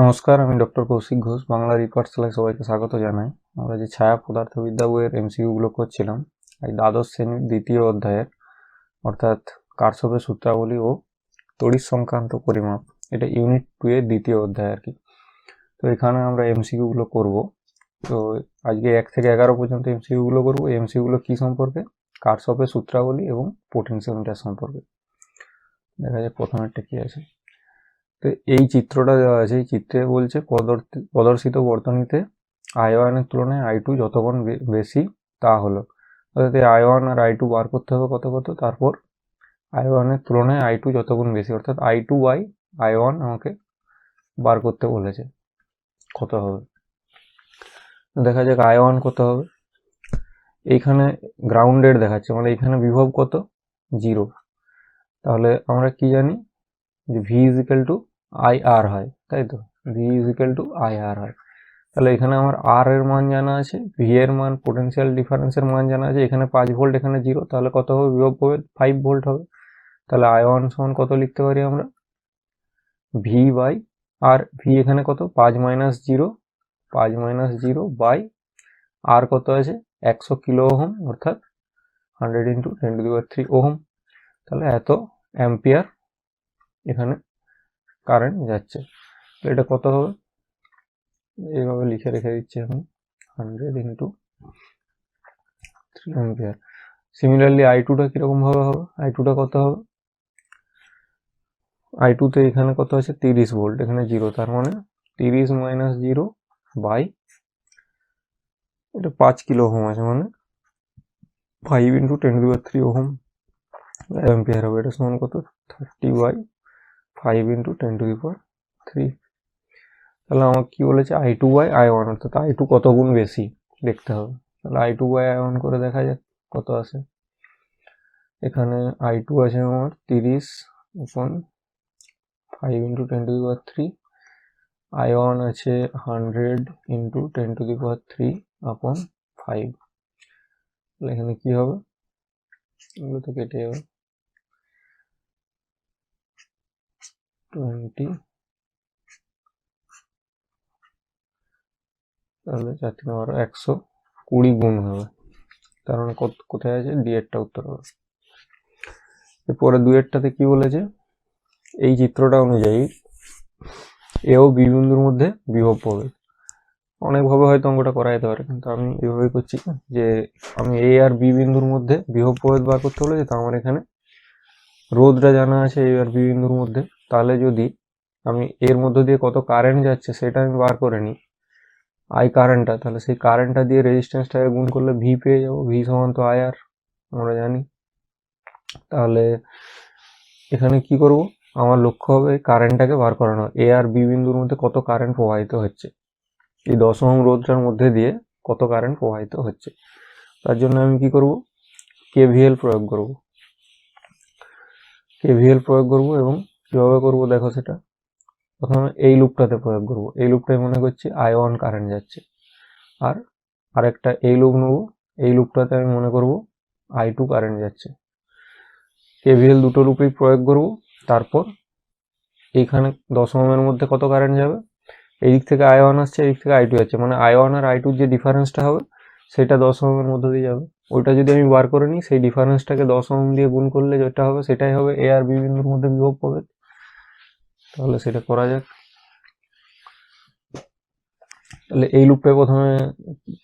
নমস্কার, আমি ডক্টর কৌশিক ঘোষ, বাংলা রিপার্সেলায় সবাইকে স্বাগত জানাই। আমরা যে ছায়া পদার্থবিদ্যা বইয়ের এমসিকিউগুলো করছিলাম, এই দ্বাদশ শ্রেণির দ্বিতীয় অধ্যায়ের, অর্থাৎ কারশফের সূত্রাবলী ও তড়িৎ সংক্রান্ত পরিমাপ, এটা ইউনিট টু এর দ্বিতীয় অধ্যায় আর কি। তো এখানে আমরা এমসিকিউগুলো করব। তো আজকে এক থেকে এগারো পর্যন্ত এমসিকিউগুলো করব। এমসিকিউগুলো কী সম্পর্কে? কারশফের সূত্রাবলী এবং পোটেন্সিওমিটার সম্পর্কে। দেখা যায় প্রথমেরটা কী আছে। তো এই চিত্রটা দেওয়া আছে এই চিত্রে বলছে প্রদর্শি- প্রদর্শিত বর্তনীতে আই ওয়ানের তুলনায় আই টু যতক্ষণ বেশি তা হলো। অর্থাৎ আই ওয়ান আর আই টু বার করতে হবে কত কত, তারপর আই ওয়ানের তুলনায় আই টু যতগুণ বেশি, অর্থাৎ I two by I one আমাকে বার করতে বলেছে কত হবে। দেখা যাক আই ওয়ান কত হবে। এইখানে গ্রাউন্ডেড দেখাচ্ছে মানে এইখানে বিভব কত? জিরো তাহলে আমরা কি জানি? যে V is equal to I R হয় তাই তো V is equal to I R হয়। তাহলে এখানে আমার আর এর মান জানা আছে ভি এর মান পোটেনশিয়াল ডিফারেন্সের মান জানা আছে, এখানে পাঁচ ভোল্ট এখানে জিরো তাহলে কত হবে? বিভব হবে ফাইভ ভোল্ট হবে। তাহলে আই ওয়ান সমান কত লিখতে পারি আমরা? ভি বাই আর ভি এখানে কত? পাঁচ মাইনাস জিরো পাঁচ মাইনাস জিরো বাই আর কত আছে? একশো কিলো ওহম, অর্থাৎ hundred into ten to the power three ohm. তাহলে এত অ্যাম্পিয়ার এখানে কারেন্ট যাচ্ছে। তো এটা কত হবে? এইভাবে লিখে রেখে দিচ্ছি এখন। Hundred into three ampere similarly I টুটা কীরকমভাবে হবে? আই টুটা কত হবে? আই টুতে এখানে কত আছে? তিরিশ ভোল্ট এখানে জিরো তার মানে তিরিশ মাইনাস জিরো বাই এটা পাঁচ কিলো হোম আছে মানে five into ten to three ohm ampere হবে। এটা সমান কত? Thirty by five into ten to the power three তাহলে আমার কি বলেছে? I two by I one অর্থাৎ আই টু কত গুণ বেশি? দেখতে হবে। তাহলে I two by I one করে দেখা যাক কত আছে এখানে আই টু আছে আমার তিরিশ upon five into ten to the power three I one আছে hundred into ten to the power three upon five তাহলে এখানে কি হবে? এগুলো তো কেটে যাবে। টোয়েন্টি তাহলে চার থেকে বারো একশো কুড়ি গুণ হবে। তার মানে কোথায় আছে? ডিএডটা উত্তর হবে। এরপরে দুয়েরটাতে কি বলেছে? এই চিত্রটা অনুযায়ী এ ও বি বিন্দুর মধ্যে বিভব পাবে অনেকভাবে হয়তো অঙ্কটা করা যেতে পারে, কিন্তু আমি এভাবেই করছি যে আমি এ আর বি বিন্দুর মধ্যে বিভব প্রভেদ বার করতে বলেছে, তো আমার এখানে রোধটা জানা আছে এ আর বি বিন্দুর মধ্যে। তাহলে যদি আমি এর মধ্য দিয়ে কত কারেন্ট যাচ্ছে সেটা আমি বার করে নিই আই কারেন্টটা তাহলে সেই কারেন্টটা দিয়ে রেজিস্ট্যান্সটাকে গুণ করলে ভি পেয়ে যাব ভি সমান তো আই আর আমরা জানি। তাহলে এখানে কি করব? আমার লক্ষ্য হবে কারেন্টটাকে বার করানো। এ আর বি বিন্দুর মধ্যে কত কারেন্ট প্রবাহিত হচ্ছে? এই দশম রোধটার মধ্যে দিয়ে কত কারেন্ট প্রবাহিত হচ্ছে? তার জন্য আমি কি করব? কেভিএল প্রয়োগ করব। কেভিএল প্রয়োগ করব এবং কীভাবে করব দেখো সেটা? প্রথমে এই লুপটাতে প্রয়োগ করব। এই লুপটাই মনে করছি আই ওয়ান কারেন্ট যাচ্ছে। আর আরেকটা এই লুপ নেব। এই লুপটাতে আমি মনে করব আই টু কারেন্ট যাচ্ছে। কেভিএল দুটো লুপেই প্রয়োগ করব। তারপর এইখানে দশমের মধ্যে কত কারেন্ট যাবে? এই দিক থেকে আই ওয়ান আসছে এই দিক থেকে আই টু যাচ্ছে। মানে আই ওয়ান আর আই টুর যে ডিফারেন্সটা হবে, সেটা দশ ওহমের মধ্যে দিয়ে যাবে। ওইটা যদি আমি বার করে নিই, সেই ডিফারেন্সটাকে দশ ওহম দিয়ে গুণ করলে যেটা হবে, সেটাই হবে এ আর বি বিন্দুর মধ্যে বিভব পাবে তাহলে সেটা করা যাক। তাহলে এই লুপে প্রথমে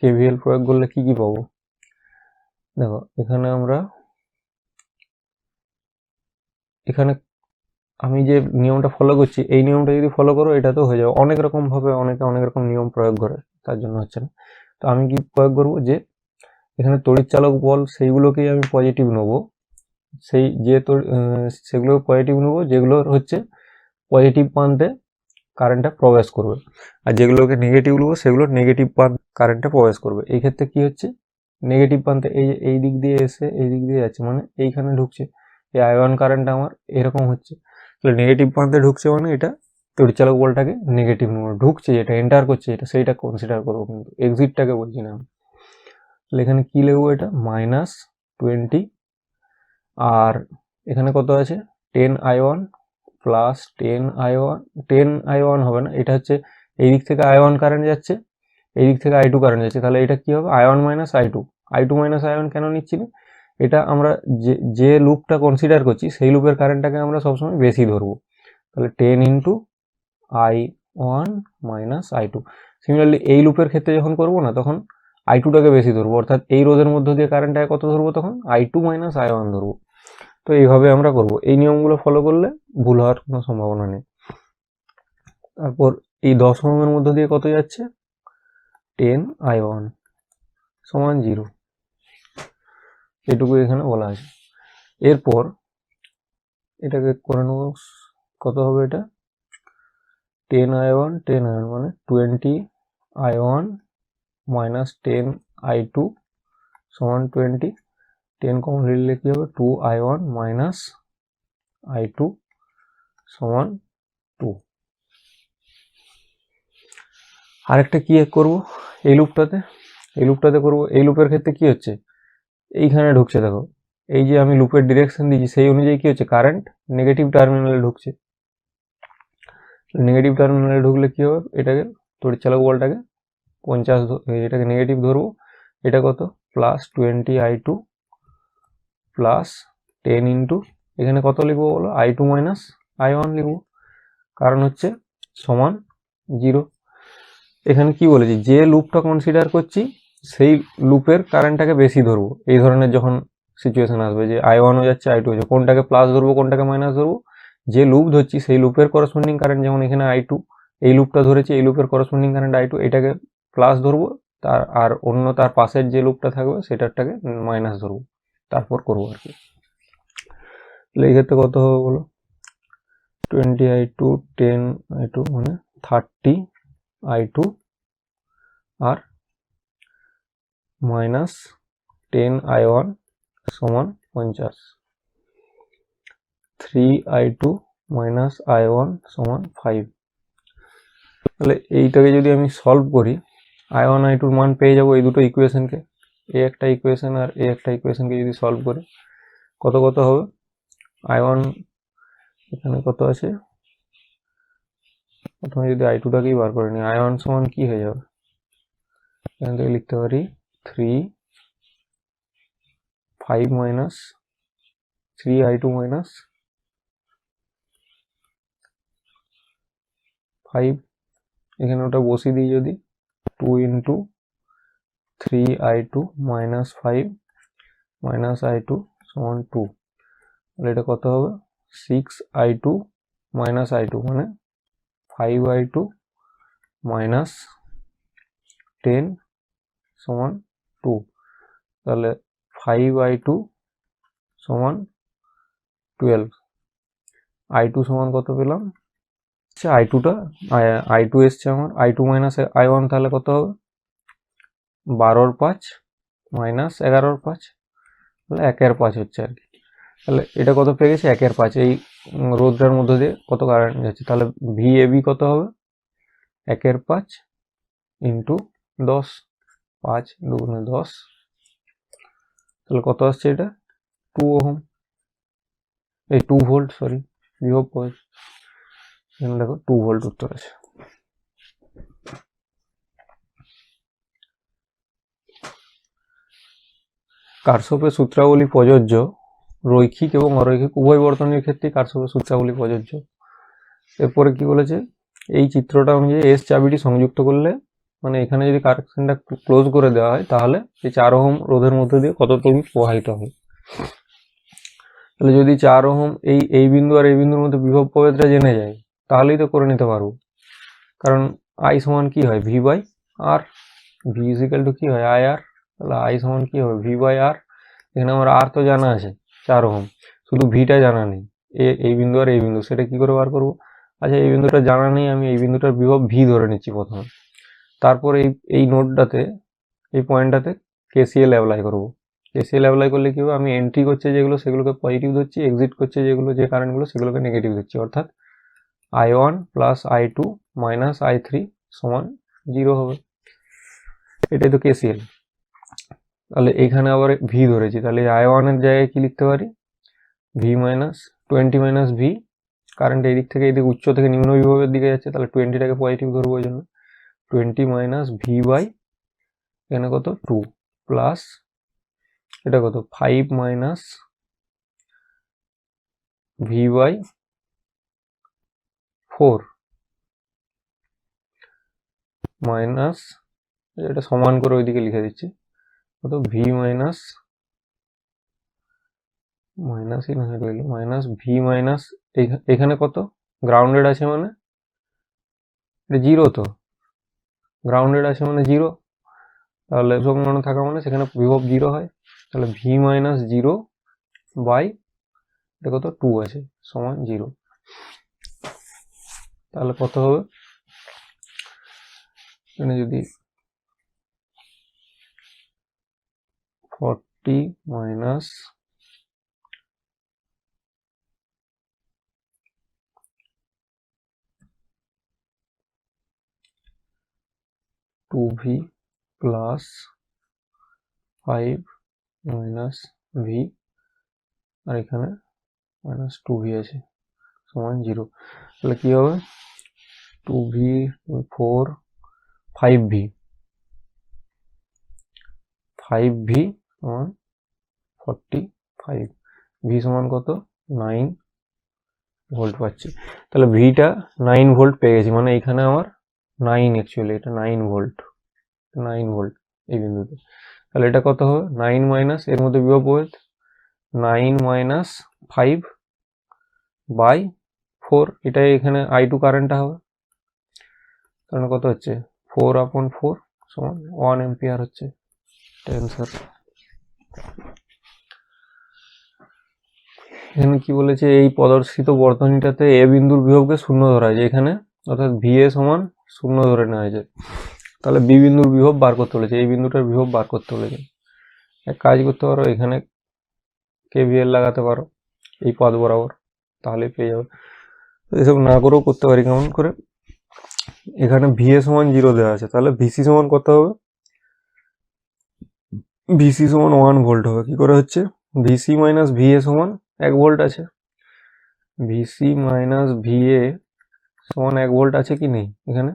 কেভিএল প্রয়োগ করলে কি কি পাবো? দেখো, এখানে আমরা এখানে আমি যে নিয়মটা ফলো করছি, এই নিয়মটা যদি ফলো করো, এটা তো হয়ে যাবে। অনেক রকম ভাবে অনেকে অনেক রকম নিয়ম প্রয়োগ করে, তার জন্য হচ্ছে না। তো আমি কি প্রয়োগ করব? যে এখানে তড়িৎচালক বল, সেইগুলোকেই আমি পজিটিভ নেব। সেই যে সেগুলো পজিটিভ নেব, যেগুলোর হচ্ছে পজিটিভ প্রান্তে কারেন্টটা প্রবেশ করবে। আর যেগুলোকে নেগেটিভ নেব সেগুলো নেগেটিভ প্রান্ত কারেন্টটা প্রবেশ করবে। এই ক্ষেত্রে কি হচ্ছে? নেগেটিভ প্রান্তে এই এই দিক দিয়ে এসে, এই দিক দিয়ে যাচ্ছে মানে এইখানে ঢুকছে। এই আয়ন কারেন্টটা আমার এরকম হচ্ছে। তাহলে নেগেটিভ প্রান্তে ঢুকছে মানে এটা তড়িৎচালক বলটাকে নেগেটিভ নেব ঢুকছে, যেটা এন্টার করছে, এটা সেইটা কনসিডার করব কিন্তু। এক্সিটটাকে বলছি না আমি। তাহলে এখানে কি লিখব এটা? মাইনাস টোয়েন্টি আর এখানে কত আছে? Ten I plus ten I one ten I one হবে না, এটা হচ্ছে এই দিক থেকে আই ওয়ান কারেন্ট যাচ্ছে এই দিক থেকে আই টু কারেন্ট যাচ্ছে, তাহলে এটা কি হবে? I one minus I two I two minus I one কেন নিচ্ছি না? এটা আমরা যে যে লুপটা কনসিডার করছি, সেই লুপের কারেন্টটাকে আমরা সবসময় বেশি ধরবো। তাহলে ten into I one minus I two similarly এই লুপের ক্ষেত্রে যখন করব না, তখন আই টুটাকে বেশি ধরবো, অর্থাৎ এই রোধের মধ্য দিয়ে কারেন্টটাকে কত ধরবো তখন? I two minus I one ধরবো। তো এইভাবে আমরা করব। এই নিয়মগুলো ফলো করলে ভুল হওয়ার কোনো সম্ভাবনা নেই। তারপর এই দশ ওহমের মধ্য দিয়ে কত যাচ্ছে? টেন আই ওয়ান সমান জিরো। এটুকু এখানে বলা আছে। এরপর এটাকে করে নেব, কত হবে এটা? Ten I one, ten I one মানে twenty I one minus ten I two সমান টোয়েন্টি। টেন কমন নিলে কী হবে? Two I one minus I two. সমান টু। আরেকটা কি করব? এই লুপটাতে এই লুপটাতে করব। এই লুপের ক্ষেত্রে কি হচ্ছে? এইখানে ঢুকছে, দেখো। এই যে আমি লুপের ডিরেকশন দিয়েছি, সেই অনুযায়ী কি হচ্ছে? কারেন্ট নেগেটিভ টার্মিনালে ঢুকছে। নেগেটিভ টার্মিনালে ঢুকলে কি হবে? এটাকে তড়িৎচালক বলটাকে পঞ্চাশ এটাকে নেগেটিভ ধরবো। এটা কত? Plus twenty I two plus ten into এখানে কত লিখব বলো? I two minus I one লিখব কারণ হচ্ছে সমান জিরো এখানে কি বলেছি? যে লুপটা কনসিডার করছি, সেই লুপের কারেন্টটাকে বেশি ধরবো। এই ধরনের যখন সিচুয়েশন আসবে যে আই ওয়ানও যাচ্ছে আই টু হচ্ছে কোনটাকে প্লাস ধরবো, কোনটাকে মাইনাস ধরবো, যে লুপ ধরছি, সেই লুপের করসপন্ডিং কারেন্ট যেমন এখানে আই টু এই লুপটা ধরেছি, এই লুপের করসপন্ডিং কারেন্ট আই টু এটাকে প্লাস ধরবো, তার আর অন্য তার পাশের যে লুপটা থাকবে, সেটারটাকে মাইনাস ধরবো। তারপর করব আর কি। এই ক্ষেত্রে কত হবে বলো? Twenty I two ten I two মানে থার্টি আই টু আর মাইনাস টেন আই ওয়ান সমান পঞ্চাশ। Three I two minus I one সমান ফাইভ তাহলে এইটাকে যদি আমি সলভ করি আই ওয়ান আই টুর মান পেয়ে যাব এই দুটো ইকুয়েশনকে এ একটা ইকুয়েশন আর এ একটা ইকুয়েশনকে যদি সলভ করি, কত কত হবে? আই ওয়ান এখানে কত আছে? প্রথমে যদি আই টুটাকেই বার করে নিই আই ওয়ান সমান কি হয়ে যাবে? এখান থেকে লিখতে পারি three five minus three I two minus five এখানে ওটা বসিয়ে দিই যদি two into three I two minus five minus I two সমান টু তাহলে এটা কত হবে? Six I two minus I two মানে five I two minus ten সমান টু তাহলে ফাইভ আই টু সমান টুয়েলভ আই টু সমান কত পেলাম? আচ্ছা আই টুটা আই টু এসছে আমার। I two minus I one তাহলে কত হবে? বারোর পাঁচ মাইনাস এগারোর পাঁচ। তাহলে একের পাঁচ হচ্ছে আর কি। তাহলে এটা কত পেয়ে গেছে? একের পাঁচ। এই উম, রোদটার মধ্যে দিয়ে কত কারেন্ট যাচ্ছে? তাহলে ভি এ বি কত হবে? একের পাঁচ ইন্টু দশ। পাঁচ দুগুণে দশ। তাহলে কত আসছে এটা? Two ohm. এই টু ভোল্ট সরি বিভব পয়েন্ট দেখো টু ভোল্ট উত্তর আছে। কারশফের সূত্রাবলী প্রযোজ্য রৈখিক এবং অরৈখিক, উভয় বর্তনীর ক্ষেত্রে কারশফের সূত্রাবলী প্রযোজ্য। এরপরে কি বলেছে? এই চিত্রটা অনুযায়ী এস চাবিটি সংযুক্ত করলে মানে এখানে যদি কারেকশনটা ক্লোজ করে দেওয়া হয়, তাহলে এই চার ওহম রোধের মধ্যে দিয়ে কত তড়িৎ প্রবাহিত হয় তাহলে যদি চার ওহম এই এই বিন্দু আর এই বিন্দুর মধ্যে বিভব প্রভেদটা জেনে যায়, তাহলেই তো করে নিতে পারব। কারণ আই সমান কি হয়? V by R V is equal to কি হয়? আই আর তাহলে আই সমান কি হবে? ভি বাই আর এখানে আমার আর তো জানা আছে। চার ওহম। শুধু ভিটা জানা নেই। এ, এই বিন্দু আর এই বিন্দু, সেটা কি করে বার করব? আচ্ছা এই বিন্দুটা জানা নেই, আমি এই বিন্দুটার বিভব ভি ধরে নিচ্ছি প্রথমে। তারপর এই এই নোটটাতে, এই পয়েন্টটাতে কেসিএল অ্যাপ্লাই করব। কেসিএল অ্যাপ্লাই করলে কি হবে? আমি এন্ট্রি করছে যেগুলো, সেগুলোকে পজিটিভ ধরছি এক্সিট করছে যেগুলো, যে কারেন্টগুলো সেগুলোকে নেগেটিভ ধরছি। অর্থাৎ I one plus I two minus I three সমান জিরো হবে। এটাই তো কেসিএল তাহলে এখানে আবার ভি ধরেছি, তাহলে আই ওয়ানের জায়গায় কি লিখতে পারি? V minus twenty minus V current এই দিক থেকে এই দিকে উচ্চ থেকে নিম্ন বিভবের দিকে যাচ্ছে, তাহলে টোয়েন্টিটাকে পজিটিভ ধরবো ওই জন্য। টোয়েন্টি মাইনাস ভি বাই এখানে কত? টু প্লাস এটা কত? Five minus V by four minus এটা সমান করে ওইদিকে লিখে দিচ্ছি। কত? ভি মাইনাস মাইনাসই না রইল মাইনাস ভি মাইনাস এখানে কত? গ্রাউন্ডেড আছে মানে? এটা জিরো তো। গ্রাউন্ডেড আছে মানে জিরো তাহলে সংলগ্ন থাকা মানে সেখানে বিভব জিরো হয়। তাহলে ভি মাইনাস জিরো বাই এটা কত? টু আছে, সমান জিরো তাহলে কত হবে? এখানে যদি forty minus two V plus five minus V আর এখানে মাইনাস টু ভি আছে, সমান জিরো। তাহলে কী হবে? Two V four, five V five V সমান ফর্টি ফাইভ ভি সমান কত? নাইন ভোল্ট পাচ্ছি। তাহলে ভিটা নাইন ভোল্ট পেয়ে গেছি। মানে এখানে আমার নাইন অ্যাকচুয়ালি এটা নাইন ভোল্ট নাইন ভোল্ট এই বিন্দুতে। তাহলে এটা কত হবে? নাইন মাইনাস এর মধ্যে প্রভেদ nine minus five by four এটাই এখানে আই টু কারেন্টটা হবে। তাহলে কত হচ্ছে? ফোর আপন ফোর সমান ওয়ান এম্পিয়ার হচ্ছে। অ্যান্সার এখানে কি বলেছে, এই প্রদর্শিত বর্তনীটাতে এ বিন্দুর বিভবকে শূন্য ধরা যায় এখানে অর্থাৎ ভি এ সমান শূন্য ধরে নেওয়া হয়েছে। তাহলে বি বিন্দুর বিভব বার করতে বলেছে। এই বিন্দুটার বিভব বার করতে বলেছে। এক কাজ করতে পারো, এখানে কে কেভিএল লাগাতে পারো, এই পথ বরাবর তাহলে পেয়ে যাবে। এসব না করেও করতে পারি, কেমন করে? এখানে ভিএ সমান জিরো দেওয়া আছে। তাহলে ভিসি সমান কত হবে? ভিসি সমান ওয়ান ভোল্ট হবে। কি করে হচ্ছে? ভিসি মাইনাস ভিএ সমান এক ভোল্ট আছে। ভিসি মাইনাস ভিএ সমান এক ভোল্ট আছে কি নেই এখানে?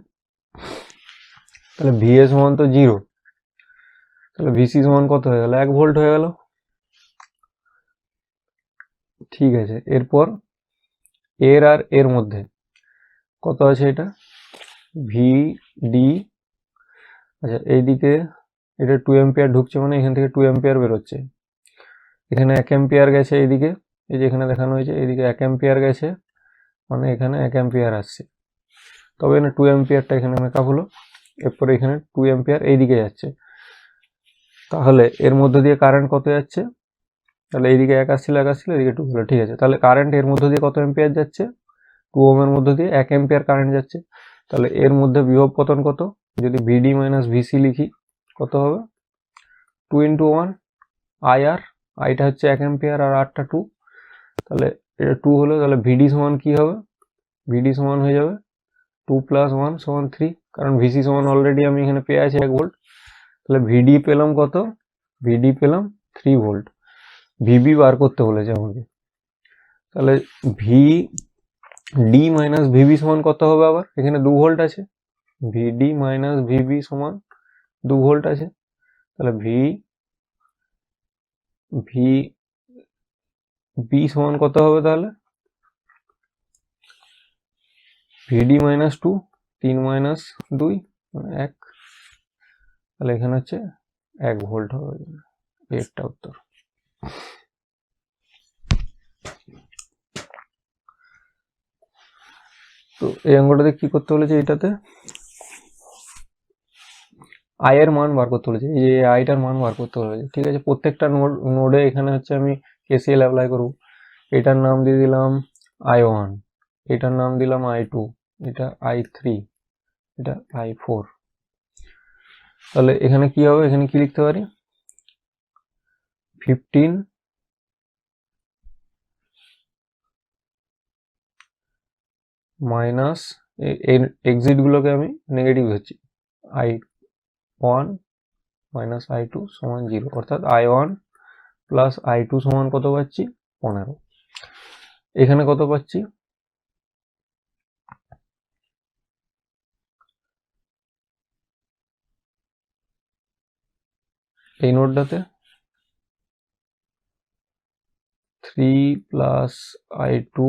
তাহলে ভিএ সমান তো জিরো তাহলে ভিসি সমান কত হয়ে গেল? এক ভোল্ট হয়ে গেল। ঠিক আছে, এরপর এর আর এর মধ্যে কত আছে এটা? ভি ডি আচ্ছা এইদিকে এটা টু এম্পিয়ার ঢুকছে মানে এখান থেকে টু এম্পিয়ার বেরোচ্ছে। এখানে এক এম্পিয়ার গেছে এইদিকে, এই যে এখানে দেখানো হয়েছে, এইদিকে এক এম্পিয়ার গেছে মানে এখানে এক এম্পিয়ার আসছে। তবে এখানে টু এম্পিয়ারটা এখানে মেকআপ হলো, এরপরে এখানে টু এম্পিয়ার এইদিকে যাচ্ছে। তাহলে এর মধ্যে দিয়ে কারেন্ট কত যাচ্ছে? তাহলে এইদিকে এক আসছিল এক আসছিল এদিকে টু হলো, ঠিক আছে। তাহলে কারেন্ট এর মধ্যে দিয়ে কত এম্পিয়ার যাচ্ছে? টু ওমের মধ্যে দিয়ে এক এম্পিয়ার কারেন্ট যাচ্ছে। তাহলে এর মধ্যে বিভব পতন কত? যদি ভিডি মাইনাস ভিসি লিখি কত হবে? টু ইন্টু ওয়ান আই আর আইটা হচ্ছে এক এম্পিয়ার আর আরটা টু তাহলে এটা টু হলো, তাহলে ভিডি সমান কি হবে? ভিডি সমান হয়ে যাবে টু প্লাস ওয়ান সমান থ্রি কারণ ভিসি সমান অলরেডি আমি এখানে পেয়ে আছি এক ভোল্ট তাহলে ভিডি পেলাম কত? ভিডি পেলাম থ্রি ভোল্ট ভিবি বার করতে বলেছে আমাকে। তাহলে ভি ডি মাইনাস ভিবি সমান কত হবে আবার? এখানে দু ভোল্ট আছে। ভিডি মাইনাস ভিবি সমান দু ভোল্ট আছে। তাহলে ভি ভি বি সমান কত হবে তাহলে? ভিডি মাইনাস টু তিন মাইনাস দুই মানে এক। তাহলে এখানে হচ্ছে এক ভোল্ট হবে। একটা উত্তর। তো এই অঙ্কটাতে কি করতে বলেছে এটাতে আয়ের মান বার করতে বলেছে। এই আইটার মান বার করতে বলেছে। ঠিক আছে, প্রত্যেকটা নোড নোডে এখানে হচ্ছে আমি কেসিএল অ্যাপ্লাই করব। এটার নাম দিয়ে দিলাম আই ওয়ান এটার নাম দিলাম আই টু এটা আই থ্রি এটা আই ফোর তাহলে এখানে কি হবে? এখানে কি লিখতে পারি? ফিফটিন মাইনাস এক্সিটগুলোকে আমি নেগেটিভ ধরছি I one minus I two সমান জিরো অর্থাৎ I one plus I two সমান কত পাচ্ছি? পনেরো। এখানে কত পাচ্ছি? এই নোটটাতে three plus I two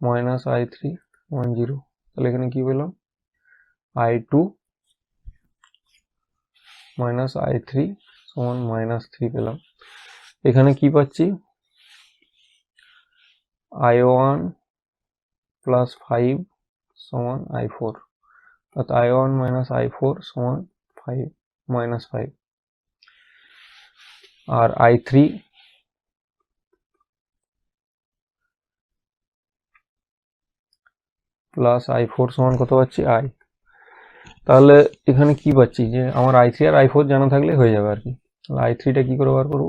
minus I three one zero তাহলে এখানে কি পেলাম? I two minus I three সমান মাইনাস থ্রি পেলাম। এখানে কি পাচ্ছি? আই ওয়ান প্লাস ফাইভ সমান আই ফোর অর্থাৎ I one minus I four সমান five minus five R I three plus I four সমান কত পাচ্ছি? আই তাহলে এখানে কি পাচ্ছি? যে আমার আই আর আই ফোর জানা থাকলে হয়ে যাবে আর কি। তাহলে আই থ্রিটা কী করে বার করব?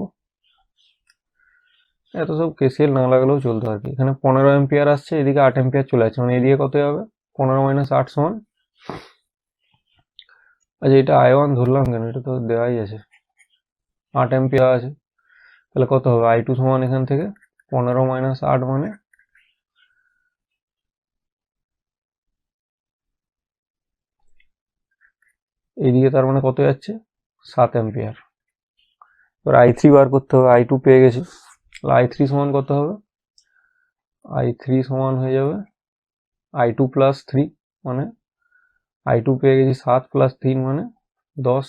এত সব কেসিএল না লাগালেও চলতো আর কি। এখানে পনেরো এম্পিয়ার আসছে, এদিকে আট এম্পিয়ার চলে আসছে। মানে এদিকে কত হবে? পনেরো মাইনাস আট সমান। আচ্ছা এটা আই ওয়ান ধরলাম কেন? এটা তো দেওয়াই আছে। আট এম্পিয়ার আছে। তাহলে কত হবে? আই টু সমান এখান থেকে। পনেরো মাইনাস আট মানে এইদিকে তার মানে কত যাচ্ছে? সাত অ্যাম্পিয়ার। এবার আই থ্রি বার করতে হবে আই টু পেয়ে গেছি। আই থ্রি সমান কত হবে? আই থ্রি সমান হয়ে যাবে আই টু প্লাস থ্রি মানে আই টু পেয়ে গেছি সাত প্লাস তিন মানে দশ।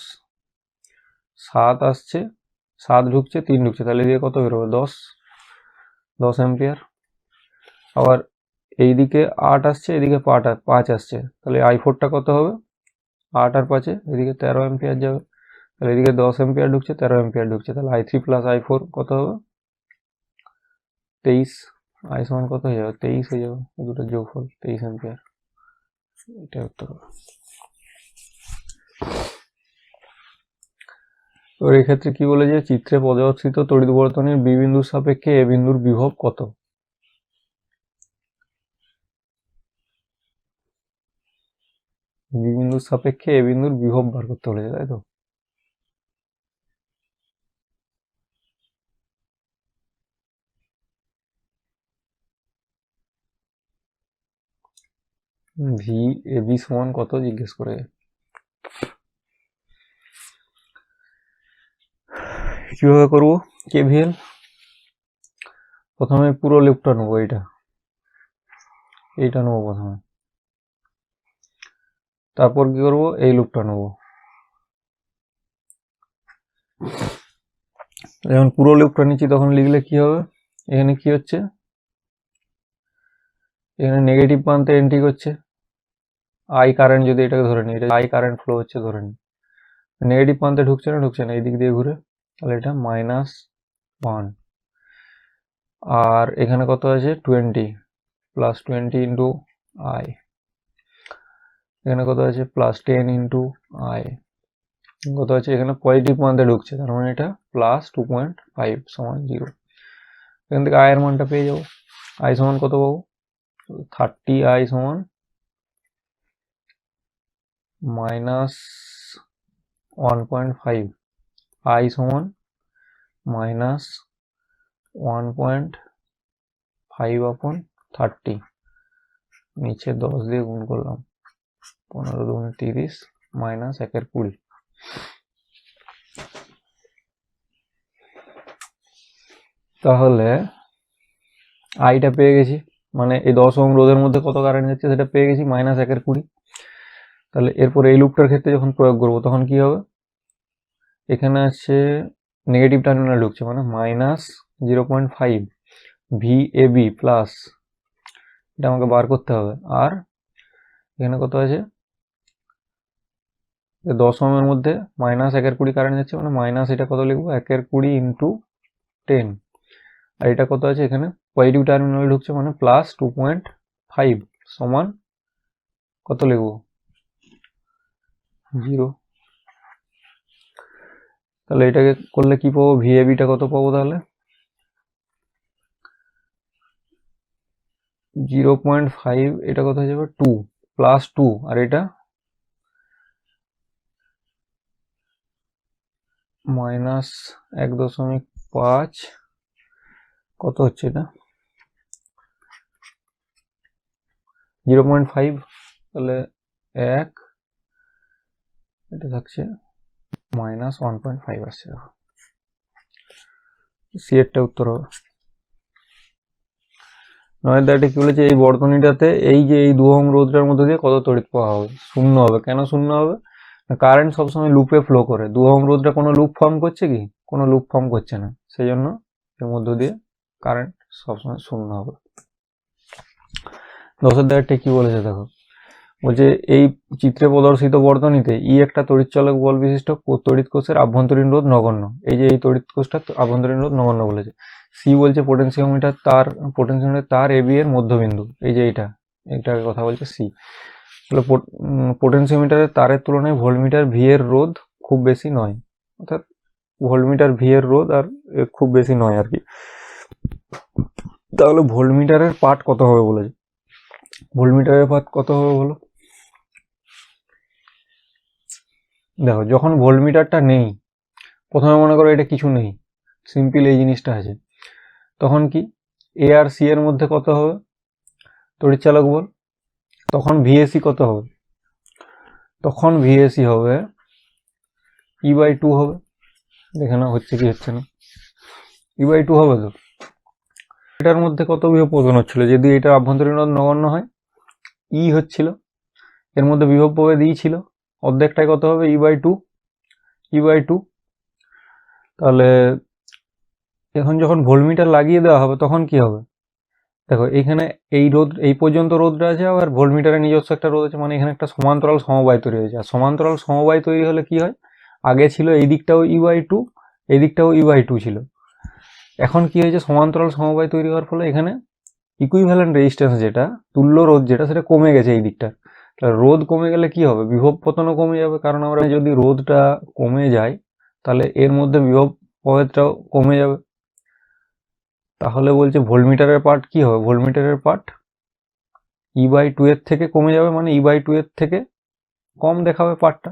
সাত আসছে, সাত ঢুকছে, তিন ঢুকছে, তাহলে দিয়ে কত বেরোবে দশ। দশ অ্যাম্পিয়ার। আবার এইদিকে আট আসছে, এদিকে পাঁচ আসছে। তাহলে আই ফোরটা কত হবে? আট আর পাঁচে, এদিকে তেরো অ্যাম্পিয়ার যাবে, তাহলে এদিকে দশ অ্যাম্পিয়ার ঢুকছে, তেরো অ্যাম্পিয়ার ঢুকছে, তাহলে I three plus I four কত হবে? তেইশ আই সমান কত হয়ে যাবে? তেইশ হয়ে যাবে দুটো যোগফল, তেইশ অ্যাম্পিয়ার এটা উত্তর হবে। এবার এক্ষেত্রে কি বলে যে চিত্রে প্রদর্শিত তড়িৎ বর্তনের বি বিন্দুর সাপেক্ষে এ বিন্দুর বিভব কত? বি বিন্দুর সাপেক্ষে এ বিন্দুর বিভব বার করতে বলেছে তাই তো? ভি এ বি সমান কত, জিজ্ঞেস করে। কীভাবে করব? কেভিএল প্রথমে পুরো লিফটটা নেব, এইটা। এইটা নেব প্রথমে। তারপর কি করব? এই লুপটা নেব। যখন পুরো লুপটা নিচ্ছি, তখন লিখলে কি হবে? এখানে কি হচ্ছে? এখানে নেগেটিভ প্রান্তে এন্ট্রি করছে। আই কারেন্ট যদি এটাকে ধরে নিই, এটা আই কারেন্ট ফ্লো হচ্ছে ধরে নিই। নেগেটিভ প্রান্তে ঢুকছে না ঢুকছে না, এই দিক দিয়ে ঘুরে। তাহলে এটা মাইনাস ওয়ান আর এখানে কত আছে? Twenty plus twenty into I এখানে কত আছে? প্লাস টেন ইন্টু আই কত আছে? এখানে পজিটিভ মানতে ঢুকছে, তার মানে এটা প্লাস টু পয়েন্ট ফাইভ সমান জিরো এখান থেকে আয়ের মানটা পেয়ে যাব। আই সমান কত পাবো? থার্টি আই সমান minus one point five I সমান minus one point five upon thirty নিচে দশ দিয়ে গুণ করলাম। পনেরো দুগুণ তিরিশ মাইনাস একের কুড়ি। তাহলে আইটা পেয়ে গেছি। মানে এই দশ ওম রোধের মধ্যে কত কারেন্ট যাচ্ছে সেটা পেয়ে গেছি মাইনাস একের কুড়ি। তাহলে এরপর এই লুপটার ক্ষেত্রে যখন প্রয়োগ করব তখন কি হবে? এখানে আছে নেগেটিভ টার্মিনাল ঢুকছে মানে minus zero point five V A B plus এটা আমাকে বার করতে হবে। আর এখানে কত আছে? দশ ওমের মধ্যে মাইনাস একের কুড়ি কারেন্ট যাচ্ছে মানে মাইনাস এটা কত লিখব? একের কুড়ি ইন্টু টেন আর এটা কত আছে এখানে? পজিটিভ টার্মিনাল ঢুকছে মানে প্লাস টু পয়েন্ট ফাইভ সমান কত লিখব? জিরো তাহলে এটাকে করলে কি পাবো? ভিএবিটা কত পাবো তাহলে? জিরো পয়েন্ট ফাইভ এটা কত হয়ে যাবে? টু প্লাস টু আর এটা মাইনাস এক দশমিক পাঁচ। কত হচ্ছে এটা? জিরো পয়েন্ট ফাইভ, তাহলে এক। এটা থাকছে মাইনাস ওয়ান পয়েন্ট ফাইভ আসছে, দেখো। সি এরটা উত্তর হবে। নয় দাঁড়িয়ে কি বলেছে? এই বর্তনীটাতে এই যে এই দু ওহম রোধটার মধ্যে দিয়ে কত তড়িৎ প্রবাহ হবে? শূন্য হবে। কেন শূন্য হবে? কারেন্ট সবসময় লুপে ফ্লো করে। দু ওহম রোধটা কোনো লুপ ফর্ম করছে কি? কোনো লুপ ফর্ম করছে না। সেই জন্য এর মধ্য দিয়ে কারেন্ট সবসময় শূন্য হবে। দশের দাগেরটা কি বলেছে দেখো? বলছে, এই চিত্রে প্রদর্শিত বর্তনীতে ই একটা তড়িৎচালক বল বিশিষ্ট তড়িৎ কোষের আভ্যন্তরীণ রোধ নগণ্য। এই যে এই তড়িৎ কোষটা আভ্যন্তরীণ রোধ নগণ্য বলেছে। সি বলছে পোটেনশিওমিটার তার পোটেনশিওমিটার তার এ বি এর মধ্যবিন্দু। এই যে এইটা, এইটার কথা বলছে সি তাহলে পোটেনশিওমিটারের তারের তুলনায় ভোল্টমিটার ভি এর রোধ খুব বেশি নয়। অর্থাৎ ভোল্টমিটার ভি এর রোধ আর খুব বেশি নয় আর কি। তাহলে ভোল্টমিটারের পার্ট কত হবে বলেছে ভোল্টমিটারের পার্ট কত হবে বলো? দেখো, যখন ভোল্টমিটারটা নেই, প্রথমে মনে করো এটা কিছু নেই সিম্পল এই জিনিসটা আছে। তখন কি? এ আর সি এর মধ্যে কত হবে? তড়িৎ চালক বল। তখন ভিএসি কত হবে? তখন ভিএসি হবে ই বাই টু হবে। দেখে না হচ্ছে কি হচ্ছে না। ই বাই টু হবে তো? এটার মধ্যে কত বিভব প্রদান হচ্ছিল? যদি এটা আভ্যন্তরীণ নগণ্য হয় ই হচ্ছিল। এর মধ্যে বিভব প্রভেদ ই ছিল। অর্ধেকটাই কত হবে? E by two E by two তাহলে এখন যখন ভোল্টমিটার লাগিয়ে দেওয়া হবে, তখন কি হবে? দেখো, এখানে এই রোদ, এই পর্যন্ত রোদটা আছে আবার ভোল্টমিটারের নিজস্ব একটা রোদ আছে মানে এখানে একটা সমান্তরাল সমবায় তৈরি হয়েছে। আর সমান্তরাল সমবায় তৈরি হলে কি হয়? আগে ছিল এই দিকটাও ই বাই টু এই দিকটাও ই বাই টু ছিল। এখন কি হয়েছে? সমান্তরাল সমবায় তৈরি হওয়ার ফলে এখানে ইকুইভ্যালেন্ট রেজিস্ট্যান্স যেটা, তুল্য রোধ যেটা, সেটা কমে গেছে এই দিকটা। তাহলে রোদ কমে গেলে কি হবে? বিভব পতনও কমে যাবে, কারণ আমরা যদি রোদটা কমে যায় তাহলে এর মধ্যে বিভব প্রভেদটাও কমে যাবে। তাহলে বলছে ভোল্টমিটারের পার্ট কি হবে? ভোল্টমিটারের পার্ট ই বাই টু এর থেকে কমে যাবে মানে ই বাই টু এর থেকে কম দেখাবে পার্টটা।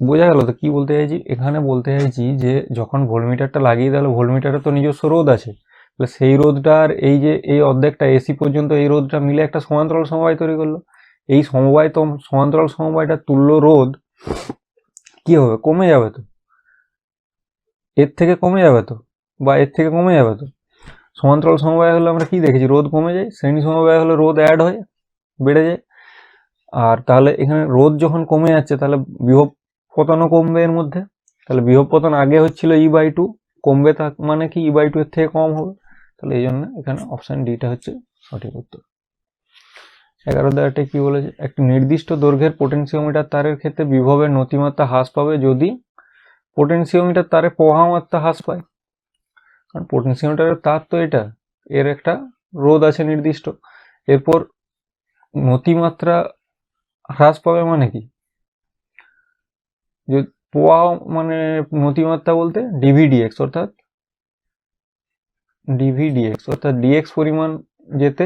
বোঝা গেল তো কি বলতে চাইছি? এখানে বলতে চাইছি যে যখন ভোল্টমিটারটা লাগিয়ে দিলে ভোল্টমিটারে তো নিজস্ব রোধ আছে। তাহলে সেই রোধটা আর এই যে, এই অর্ধেকটা এসি পর্যন্ত এই রোধটা মিলে একটা সমান্তরাল সমবায় তৈরি করল। এই সমবায় তো সমান্তরাল সমবায়টা তুল্য রোধ কি হবে? কমে যাবে তো। এর থেকে কমে যাবে তো। বা এর থেকে কমে যাবে তো? সমান্তরাল সমবায় হলে আমরা কি দেখেছি? রোদ কমে যায়, শ্রেণি সমবায় হলে রোদ অ্যাড হয়, বেড়ে যায়। আর তাহলে এখানে রোদ যখন কমে যাচ্ছে, তাহলে বিভব পতনও কমবে এর মধ্যে। তাহলে বিভব পতন আগে হচ্ছিল ই বাই টু কমবে তা মানে কি? ই বাই টু এর থেকে কম হবে। তাহলে এই জন্য এখানে অপশান ডিটা হচ্ছে সঠিক উত্তর। এগারো দাগটা কি বলেছে? একটি নির্দিষ্ট দৈর্ঘ্যের পোটেনশিওমিটার তারের ক্ষেত্রে বিভবের নতিমাত্রা হ্রাস পাবে যদি পোটেনশিওমিটার তারে প্রবাহমাত্রা হ্রাস পায়। কারণ পোটেনশিওমিটারের তার তো এটা। এর একটা রোধ আছে নির্দিষ্ট। এরপর নতিমাত্রা হ্রাস পাবে মানে কি? যে প্রবাহ মানে নতিমাত্রা বলতে ডিভিডিএক্স অর্থাৎ ডিভিডিএক্স অর্থাৎ ডিএক্স পরিমাণ যেতে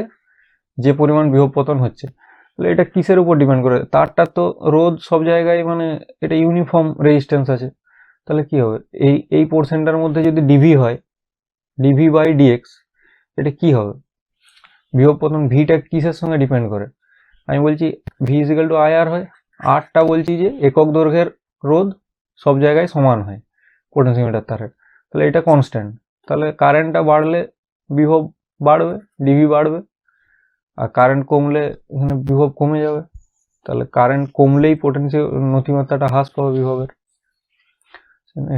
যে পরিমাণ বিভব পতন হচ্ছে। তাহলে এটা কিসের উপর ডিপেন্ড করে? তারটা তো রোদ সব জায়গায় মানে এটা ইউনিফর্ম রেজিস্ট্যান্স আছে। তাহলে কি হবে? এই এই পোর্শনটার মধ্যে যদি ডিভি হয় ডিভি বাই ডিএক্স এটা কি হবে? বিভব পতন ভিটা কিসের সঙ্গে ডিপেন্ড করে? আমি বলছি ভি ইজিক্যাল টু আইআর হয় আরটা বলছি যে একক দৈর্ঘ্যের রোধ সব জায়গায় সমান হয় পোটেন্সিওমিটার তারের। তাহলে এটা কনস্ট্যান্ট তাহলে কারেন্টটা বাড়লে বিভব বাড়বে ডিভি বাড়বে, আর কারেন্ট কমলে এখানে বিভব কমে যাবে। তাহলে কারেন্ট কমলেই পোটেন্সিয়াল নতিমাত্রাটা হ্রাস পাবে বিভবের।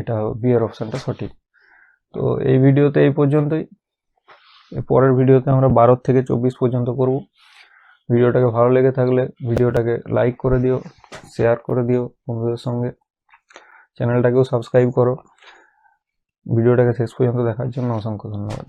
এটা বিয়ের অপশানটা সঠিক। তো এই ভিডিওতে এই পর্যন্তই। পরের ভিডিওতে আমরা বারো থেকে চব্বিশ পর্যন্ত করব। ভিডিওটাকে ভালো লেগে থাকলে ভিডিওটাকে লাইক করে দিও, শেয়ার করে দিও বন্ধুদের সঙ্গে। চ্যানেলটাকেও সাবস্ক্রাইব করো। ভিডিওটাকে শেষ পর্যন্ত দেখার জন্য অসংখ্য ধন্যবাদ।